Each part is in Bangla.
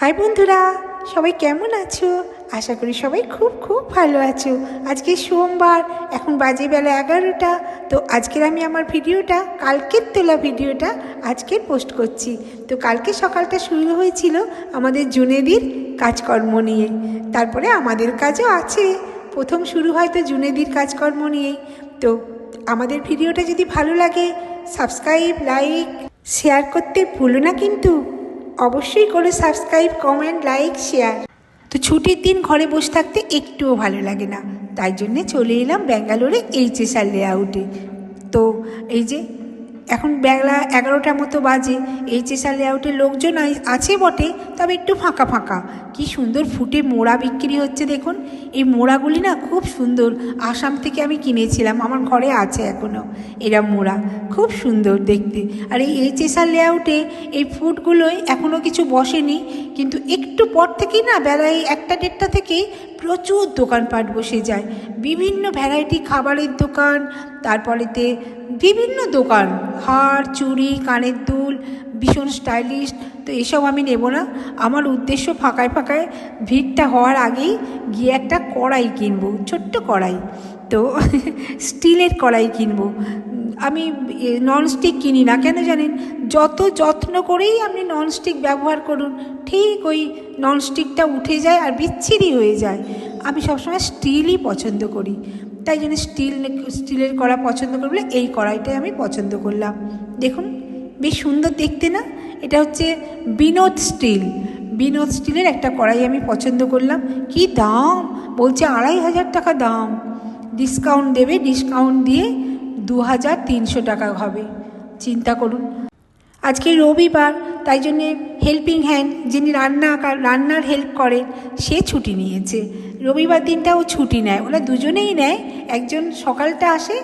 হাই বন্ধুরা, সবাই কেমন আছো? আশা করি সবাই খুব খুব ভালো আছো। আজকে সোমবার, এখন বাজে বেলা এগারোটা। তো আজকের আমি আমার ভিডিওটা, কালকের তোলা ভিডিওটা আজকের পোস্ট করছি। তো কালকে সকালটা শুরু হয়েছিল আমাদের জুনেদির কাজকর্ম নিয়ে। তারপরে আমাদের কাজও আছে। প্রথম শুরু হয় তো জুনেদির কাজকর্ম নিয়েই। তো আমাদের ভিডিওটা যদি ভালো লাগে সাবস্ক্রাইব লাইক শেয়ার করতে ভুলো না কিন্তু। অবশ্যই করে সাবস্ক্রাইব কমেন্ট লাইক শেয়ার তো ছুটির দিন ঘরে বসে থাকতে একটুও ভালো লাগে না। তাই জন্যে চলে এলাম ব্যাঙ্গালোরে এইচএসআর লেআউটে তো এই যে এখন বেলা এগারোটার মতো বাজে। এইচএসআর লেআউটের লোকজন আছে বটে, তবে একটু ফাঁকা ফাঁকা। কি সুন্দর ফুটে মোড়া বিক্রি হচ্ছে দেখুন। এই মোড়াগুলি না খুব সুন্দর। আসাম থেকে আমি কিনেছিলাম, আমার ঘরে আছে এখনও এরা মোড়া। খুব সুন্দর দেখতে। আর এই এইচএসআর লেআউটে এই ফুডগুলোই এখনও কিছু বসেনি, কিন্তু একটু পর থেকেই না বেলায় একটা দেড়টা থেকেই প্রচুর দোকানপাট বসে যায়। বিভিন্ন ভ্যারাইটি খাবারের দোকান, তারপরেতে বিভিন্ন দোকান। হার, চুড়ি, কানের দুল, ভীষণ স্টাইলিশ, তো এসব আমি নেব না। আমার উদ্দেশ্য ফাঁকায় ফাঁকায় ভিড়টা হওয়ার আগেই গিয়ে একটা কড়াই কিনবো, ছোট্ট কড়াই। তো স্টিলের কড়াই কিনবো। আমি ননস্টিক কিনি না, কেন জানেন? যত যত্ন করেই আপনি ননস্টিক ব্যবহার করুন, ঠিক ওই ননস্টিকটা উঠে যায় আর বিচ্ছিরি হয়ে যায়। আমি সবসময় স্টিলই পছন্দ করি। তাই জন্য স্টিল স্টিলের কড়া পছন্দ করি বলে এই কড়াইটাই আমি পছন্দ করলাম। দেখুন, বেশ সুন্দর দেখতে না? এটা হচ্ছে বিনোদ স্টিল বিনোদ স্টিলের একটা কড়াই আমি পছন্দ করলাম। কি দাম? বলছে আড়াই হাজার টাকা দাম। ডিসকাউন্ট দেবে ডিসকাউন্ট দিয়ে দু হাজার তিনশো টাকা হবে। চিন্তা করুন। আজকে রবিবার, তাই জন্যে হেল্পিং হ্যান্ড যিনি রান্না রান্নার হেল্প করেন, সে ছুটি নিয়েছে। রবিবার দিনটা ও ছুটি নেয়। ওরা দুজনেই নেয় একজন সকালটা আসে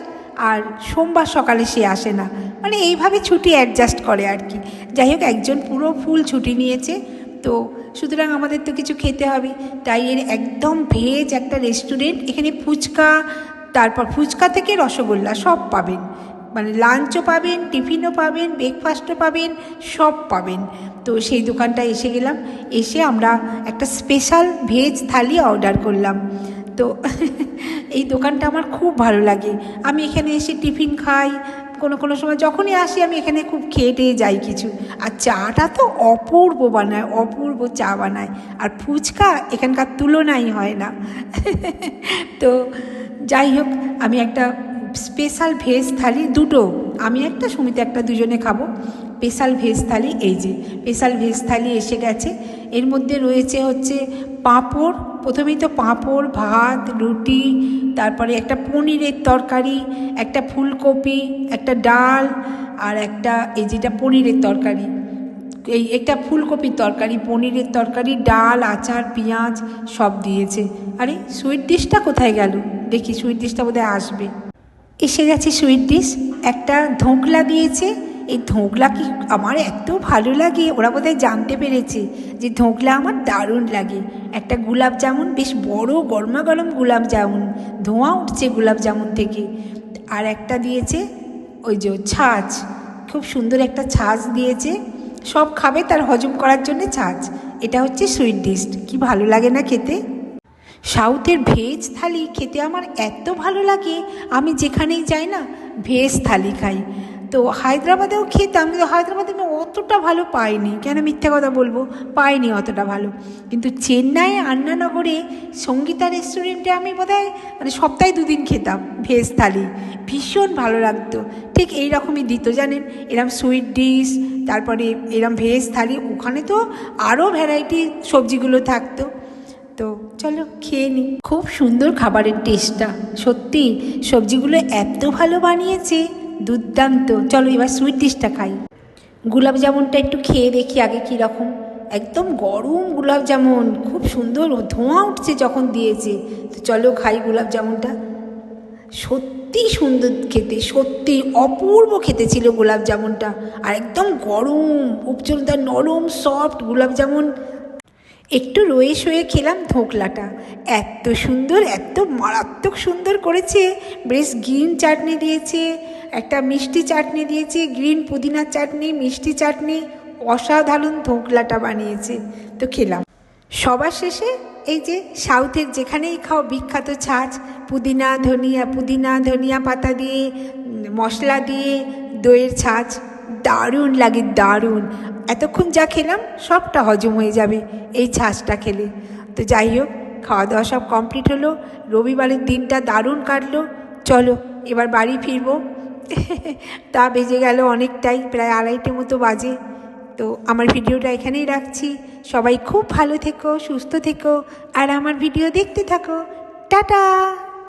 আর সোমবার সকালে সে আসে না। মানে এইভাবে ছুটি অ্যাডজাস্ট করে আর কি। যাই হোক, একজন পুরো ফুল ছুটি নিয়েছে। তো সুতরাং আমাদের তো কিছু খেতে হবে। তাই এর একদম ভেজ একটা রেস্টুরেন্ট এখানে ফুচকা, তারপর ফুচকা থেকে রসগোল্লা সব পাবেন। মানে লাঞ্চও পাবেন, টিফিনও পাবেন ব্রেকফাস্টও পাবেন, সব পাবেন। তো সেই দোকানটায় এসে গেলাম। এসে আমরা একটা স্পেশাল ভেজ থালি অর্ডার করলাম। তো এই দোকানটা আমার খুব ভালো লাগে। আমি এখানে এসে টিফিন খাই, কোনো কোনো সময় যখনই আসি আমি এখানে খুব খেয়ে যাই কিছু। আর চাটা তো অপূর্ব বানায়, অপূর্ব চা বানায়। আর ফুচকা এখানকার তুলনাই হয় না। তো যাই হোক, আমি একটা স্পেশাল ভেজ থালি দুটো, আমি একটা, সুমিত একটা দুজনে খাব। স্পেশাল ভেজ থালি এই যে স্পেশাল ভেজ থালি এসে গেছে। এর মধ্যে রয়েছে হচ্ছে পাঁপড়, প্রথমেই তো পাঁপড়, ভাত, রুটি, তারপরে একটা পনিরের তরকারি, একটা ফুলকপি, একটা ডাল আর একটা এই যেটা পনিরের তরকারি। এই একটা ফুলকপির তরকারি, পনিরের তরকারি, ডাল, আচার, পেঁয়াজ সব দিয়েছে। আরে সুইট ডিশটা কোথায় গেল? দেখি সুইট ডিশটা বোধহয় আসবে। এসে গেছে সুইট ডিশ। একটা ধোকলা দিয়েছে এই ধোঁকলা কি আমার এত ভালো লাগে? ওরা বোধহয় জানতে পেরেছে যে ধোঁকলা আমার দারুণ লাগে। একটা গোলাপ জামুন, বেশ বড়, গরমা গরম গোলাপ জামুন। ধোঁয়া উঠছে গোলাপ জামুন থেকে। আর একটা দিয়েছে ওই যে ছাঁচ। খুব সুন্দর একটা ছাঁচ দিয়েছে। সব খাবে তার হজম করার জন্য ছাঁচ। এটা হচ্ছে সুইট ডিশ কি ভালো লাগে না খেতে? সাউথের ভেজ থালি খেতে আমার এত ভালো লাগে। আমি যেখানেই যাই না, ভেজ থালি খাই। তো হায়দ্রাবাদেও খেতাম কিন্তু হায়দ্রাবাদে আমি অতটা ভালো পাইনি। কেন মিথ্যে কথা বলব? পাইনি অতটা ভালো। কিন্তু চেন্নাইয়ে আন্নানগরে সঙ্গীতা রেস্টুরেন্টে আমি বোধহয় মানে সপ্তাহে দুদিন খেতাম ভেজ থালি। ভীষণ ভালো লাগতো। ঠিক এই রকমই দিত, জানেন? এরম সুইট ডিশ তারপরে এরম ভেজ থালি, ওখানে তো আরও ভ্যারাইটি সবজিগুলো থাকতো। তো চলো, খেয়ে নিই খুব সুন্দর খাবারের টেস্টটা সত্যি, সবজিগুলো এত ভালো বানিয়েছে। দুর্দান্ত। চলো এবার সুইট ডিশটা খাই। গোলাপ জামুনটা একটু খেয়ে দেখি আগে কীরকম একদম গরম গোলাপ জামুন। খুব সুন্দর ধোঁয়া উঠছে যখন দিয়েছে। তো চলো খাই গোলাপ জামুনটা। সত্যি সুন্দর খেতে, সত্যি অপূর্ব খেতে ছিল গোলাপ জামুনটা। আর একদম গরম, উপচলতা নরম সফট গোলাপ জামুন। একটু রয়ে শয়ে খেলাম ধোকলাটা। এত সুন্দর, এত মারাত্মক সুন্দর করেছে। বেশ গ্রিন চাটনি দিয়েছে, একটা মিষ্টি চাটনি দিয়েছে, গ্রিন পুদিনার চাটনি, মিষ্টি চাটনি, অসাধারণ ধোকলাটা বানিয়েছে। তো খেলাম। সবার শেষে এই যে সাউথের যেখানেই খাও বিখ্যাত ছাঁচ, পুদিনা, ধনিয়া পুদিনা, ধনিয়া পাতা দিয়ে মশলা দিয়ে দইয়ের ছাঁচ, দারুণ লাগে, দারুণ। এতক্ষণ যা খেলাম, সবটা হজম হয়ে যাবে। এই ছাঁচটা খেলে। তো যাই হোক খাওয়া দাওয়া সব কমপ্লিট হলো। রবিবারের দিনটা দারুণ কাটলো। চলো, এবার বাড়ি ফিরবো। তা বেজে গেল অনেকটাই, প্রায় আড়াইটে মতো বাজে। তো আমার ভিডিওটা এখানেই রাখছি। সবাই খুব ভালো থেকো, সুস্থ থেকো, আর আমার ভিডিও দেখতে থাকো। টাটা!